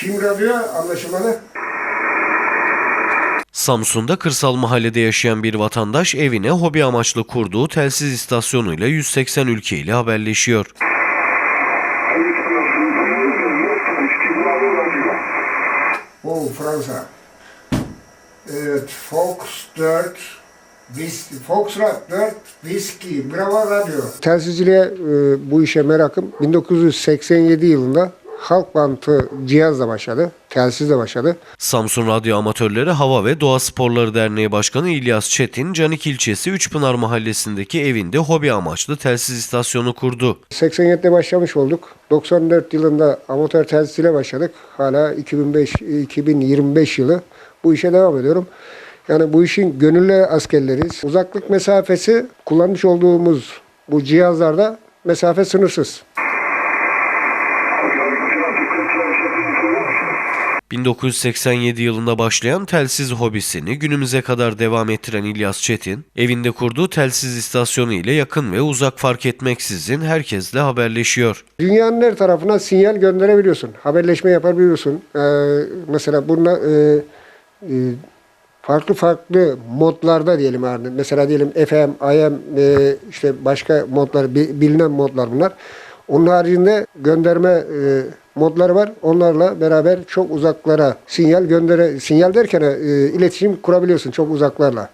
Kim radyo anlaşılmadı? Samsun'da kırsal mahallede yaşayan bir vatandaş evine hobi amaçlı kurduğu telsiz istasyonuyla 180 ülke ile haberleşiyor. O Fransa. Evet, Fox 4, Whis- Foxtrot 4, Whiskey, Bravo Radyo. Telsizciliğe e, bu işe merakım 1987 yılında halk bantı cihazla başladı, telsizle başladı. Samsun Radyo Amatörleri Hava ve Doğa Sporları Derneği Başkanı İlyas Çetin, Canik ilçesi Üçpınar mahallesindeki evinde hobi amaçlı telsiz istasyonu kurdu. 87'de başlamış olduk. 94 yılında amatör telsizle başladık. Hala 2005 2025 yılı bu işe devam ediyorum. Yani bu işin gönüllü askerleriyiz. Uzaklık mesafesi kullanmış olduğumuz bu cihazlarda mesafe sınırsız. 1987 yılında başlayan telsiz hobisini günümüze kadar devam ettiren İlyas Çetin, evinde kurduğu telsiz istasyonu ile yakın ve uzak fark etmeksizin herkesle haberleşiyor. Dünyanın her tarafına sinyal gönderebiliyorsun. Haberleşme yapabiliyorsun. Ee, mesela bununla e, e, farklı farklı modlarda diyelim yani. Mesela diyelim FM, AM e, işte başka modlar, bi- bilinen modlar bunlar. Onun haricinde gönderme e, modları var. Onlarla beraber çok uzaklara sinyal göndere sinyal derken e, iletişim kurabiliyorsun çok uzaklarla.